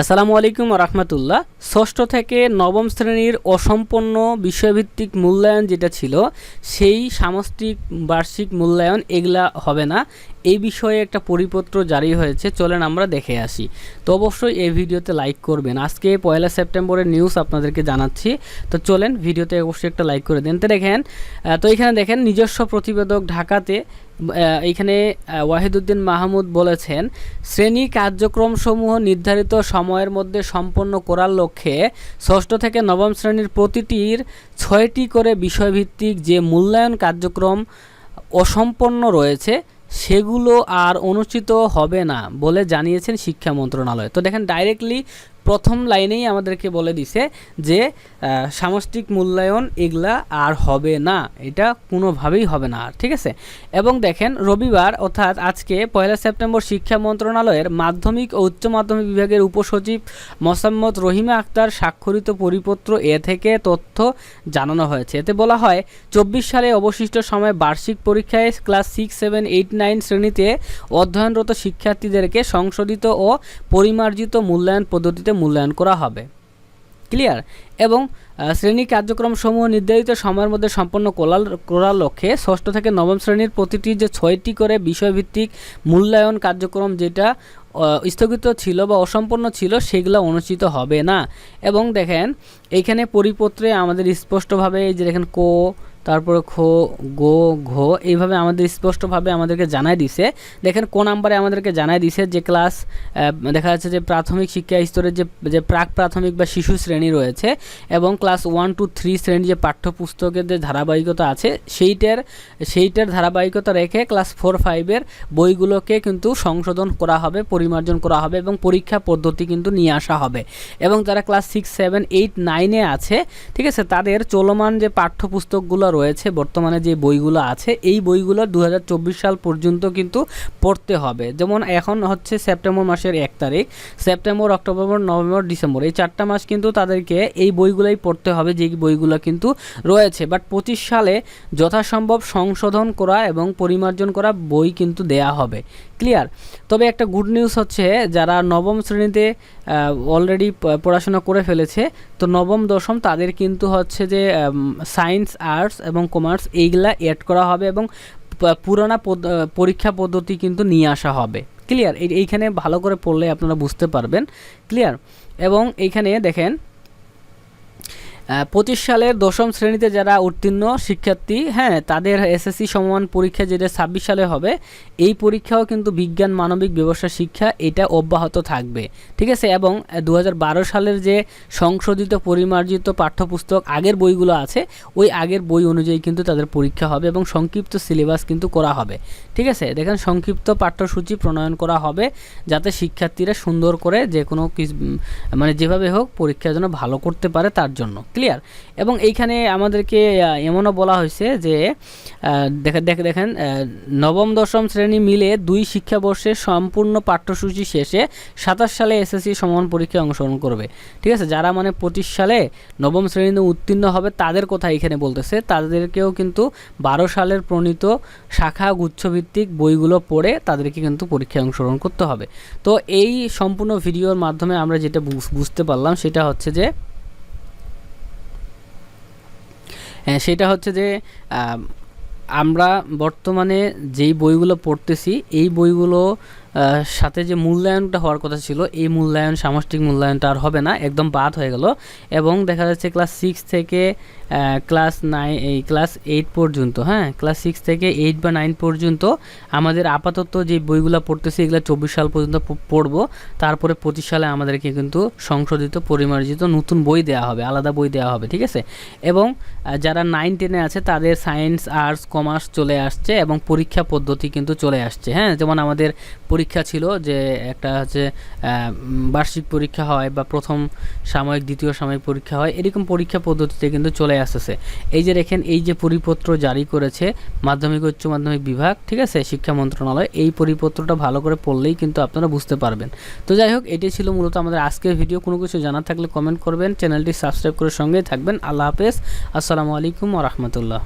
আসসালামু আলাইকুম রহমতুল্লাহ। ষষ্ঠ থেকে নবম শ্রেণির অসম্পন্ন বিষয়ভিত্তিক মূল্যায়ন যেটা ছিল, সেই সামষ্টিক বার্ষিক মূল্যায়ন এগুলা হবে না। এই বিষয়ে একটা পরিপত্র জারি হয়েছে, চলেন আমরা দেখে আসি। তো অবশ্যই এই ভিডিওতে লাইক করবেন। আজকে পয়লা সেপ্টেম্বরের নিউজ আপনাদেরকে জানাচ্ছি। তো চলেন, ভিডিওতে অবশ্যই একটা লাইক করে দেন। তো দেখেন তো এখানে দেখেন, নিজস্ব প্রতিবেদক ঢাকাতে আহ, ওয়াহিদুদ্দিন মাহমুদ বলেছেন শ্রেণি কার্যক্রমসমূহ নির্ধারিত সময়ের মধ্যে সম্পন্ন করার লক্ষ্যে ষষ্ঠ থেকে নবম শ্রেণির প্রতিটির ছয়টি করে বিষয়ভিত্তিক যে মূল্যায়ন কার্যক্রম অসম্পন্ন রয়েছে সেগুলো আর অনুষ্ঠিত হবে না বলে জানিয়েছেন শিক্ষা মন্ত্রণালয়। তো দেখেন ডাইরেক্টলি প্রথম লাইনেই আমাদেরকে বলে দিছে যে সামষ্টিক মূল্যায়ন এগুলা আর হবে না। এটা কোনোভাবেই হবে না আর ঠিক আছে? এবং দেখেন, রবিবার, অর্থাৎ আজকে পয়লা সেপ্টেম্বর শিক্ষা মন্ত্রণালয়ের মাধ্যমিক ও উচ্চ মাধ্যমিক বিভাগের উপসচিব মোসাম্মদ রহিমা আক্তার স্বাক্ষরিত পরিপত্র এ থেকে তথ্য জানানো হয়েছে। এতে বলা হয়, চব্বিশ সালে অবশিষ্ট সময় বার্ষিক পরীক্ষায় class six, seven, eight, nine শ্রেণীতে অধ্যয়নরত শিক্ষার্থীদেরকে সংশোধিত ও পরিমার্জিত মূল্যায়ন পদ্ধতিতে মূল্যায়ন করা হবে। ক্লিয়ার? এবং শ্রেণি কার্যক্রম সমূহ নির্ধারিত সময়ের মধ্যে সম্পন্ন করার করার লক্ষ্যে ষষ্ঠ থেকে নবম শ্রেণির প্রতিটি যে ছয়টি করে বিষয়ভিত্তিক মূল্যায়ন কার্যক্রম যেটা স্থগিত ছিল বা অসম্পূর্ণ ছিল, সেগুলো অনুষ্ঠিত হবে না। এবং দেখেন এইখানে পরিপত্রে আমাদের স্পষ্টভাবে যে দেখেন কো তারপরে খো, গো, ঘো, এইভাবে আমাদের স্পষ্টভাবে আমাদেরকে জানাই দিছে। দেখেন, কোন নাম্বারে আমাদেরকে জানাই দিছে যে ক্লাস দেখা যাচ্ছে যে প্রাথমিক শিক্ষা স্তরের যে যে প্রাক প্রাথমিক বা শিশু শ্রেণি রয়েছে এবং ক্লাস ওয়ান টু থ্রি শ্রেণির যে পাঠ্যপুস্তকের যে ধারাবাহিকতা আছে, সেইটার সেইটার ধারাবাহিকতা রেখে ক্লাস ফোর ফাইভের বইগুলোকে কিন্তু সংশোধন করা হবে, পরিমার্জন করা হবে এবং পরীক্ষা পদ্ধতি কিন্তু নিয়ে আসা হবে। এবং যারা ক্লাস সিক্স, সেভেন, এইট, নাইনে আছে, ঠিক আছে, তাদের চলমান যে পাঠ্যপুস্তকগুলো রয়েছে বর্তমানে যে বইগুলো আছে, এই বইগুলো দু হাজার চব্বিশ সাল পর্যন্ত কিন্তু পড়তে হবে। যেমন এখন হচ্ছে সেপ্টেম্বর মাসের এক তারিখ, সেপ্টেম্বর, অক্টোবর, নভেম্বর, ডিসেম্বর, এই চারটা মাস কিন্তু তাদেরকে এই বইগুলোই পড়তে হবে, যে বইগুলো কিন্তু রয়েছে। বাট পঁচিশ সালে যথাসম্ভব সংশোধন করা এবং পরিমার্জন করা বই কিন্তু দেয়া হবে। ক্লিয়ার? তবে একটা গুড নিউজ হচ্ছে, যারা নবম শ্রেণীতে অলরেডি পড়াশোনা করে ফেলেছে, তো নবম, দশম তাদের কিন্তু হচ্ছে যে সায়েন্স, আর্টস এবং কমার্স এইগুলা অ্যাড করা হবে এবং পুরোনা পরীক্ষা পদ্ধতি কিন্তু নিয়ে আসা হবে। ক্লিয়ার এইখানে ভালো করে পড়লে আপনারা বুঝতে পারবেন। ক্লিয়ার এবং এইখানে দেখেন পঁচিশ সালের দশম শ্রেণীতে যারা উত্তীর্ণ শিক্ষার্থী হ্যাঁ তাদের এসএসসি সমান পরীক্ষা যেটা ছাব্বিশ সালে হবে, এই পরীক্ষাও কিন্তু বিজ্ঞান, মানবিক, ব্যবসা, শিক্ষা, এটা অব্যাহত থাকবে। ঠিক আছে? এবং দু হাজার বারো সালের যে সংশোধিত পরিমার্জিত পাঠ্যপুস্তক আগের বইগুলো আছে, ওই আগের বই অনুযায়ী কিন্তু তাদের পরীক্ষা হবে এবং সংক্ষিপ্ত সিলেবাস কিন্তু করা হবে। ঠিক আছে? দেখেন, সংক্ষিপ্ত পাঠ্যসূচি প্রণয়ন করা হবে যাতে শিক্ষার্থীরা সুন্দর করে যে কোনো মানে যেভাবে হোক পরীক্ষা যেন ভালো করতে পারে তার জন্য। ক্লিয়ার এবং এইখানে আমাদেরকে এমনও বলা হয়েছে যে আহ, দেখে দেখে দেখেন নবম দশম শ্রেণি মিলে দুই শিক্ষাবর্ষের সম্পূর্ণ পাঠ্যসূচি শেষে সাতাশ সালে এসএসসি সমান পরীক্ষায় অংশগ্রহণ করবে। ঠিক আছে? যারা মানে পঁচিশ সালে নবম শ্রেণীতে উত্তীর্ণ হবে তাদের কথা এখানে বলতেছে। তাদেরকেও কিন্তু বারো সালের প্রণীত শাখা গুচ্ছভিত্তিক বইগুলো পড়ে তাদেরকে কিন্তু পরীক্ষায় অংশগ্রহণ করতে হবে। তো এই সম্পূর্ণ ভিডিওর মাধ্যমে আমরা যেটা বুঝ- বুঝতে পারলাম সেটা হচ্ছে যে হ্যাঁ, সেটা হচ্ছে যে আমরা বর্তমানে যেই বইগুলো পড়তেছি এই বইগুলো সাথে যে মূল্যায়নটা হওয়ার কথা ছিল, এই মূল্যায়ন, সামষ্টিক মূল্যায়নটা আর হবে না, একদম বাদ হয়ে গেল। এবং দেখা যাচ্ছে ক্লাস সিক্স থেকে ক্লাস নাইন এই ক্লাস এইট পর্যন্ত হ্যাঁ? ক্লাস সিক্স থেকে এইট বা নাইন পর্যন্ত আমাদের আপাতত যে বইগুলো পড়তেছি, এগুলো চব্বিশ সাল পর্যন্ত পড়ব। তারপরে পঁচিশ সালে আমাদেরকে কিন্তু সংশোধিত, পরিমার্জিত নতুন বই দেওয়া হবে, আলাদা বই দেওয়া হবে, ঠিক আছে? এবং যারা নাইন টেনে আছে, তাদের সায়েন্স আর্টস কমার্স চলে আসছে এবং পরীক্ষা পদ্ধতি কিন্তু চলে আসছে হ্যাঁ? যেমন আমাদের পরীক্ষা ছিল যে একটা হচ্ছে বার্ষিক পরীক্ষা হয় বা প্রথম সাময়িক, দ্বিতীয় সাময়িক পরীক্ষা হয়, এরকম পরীক্ষা পদ্ধতিতে কিন্তু চলে আসতেছে। এই যে দেখেন, এই যে পরিপত্র জারি করেছে মাধ্যমিক উচ্চ মাধ্যমিক বিভাগ, ঠিক আছে, শিক্ষা মন্ত্রণালয়, এই পরিপত্রটা ভালো করে পড়লেই কিন্তু আপনারা বুঝতে পারবেন। তো যাই হোক, এটাই ছিল মূলত আমাদের আজকের ভিডিও। কোনো কিছু জানার থাকলে কমেন্ট করবেন, চ্যানেলটি সাবস্ক্রাইব করে সঙ্গেই থাকবেন। আল্লাহ হাফেজ। আসসালামু আলাইকুম রহমতুল্লাহ।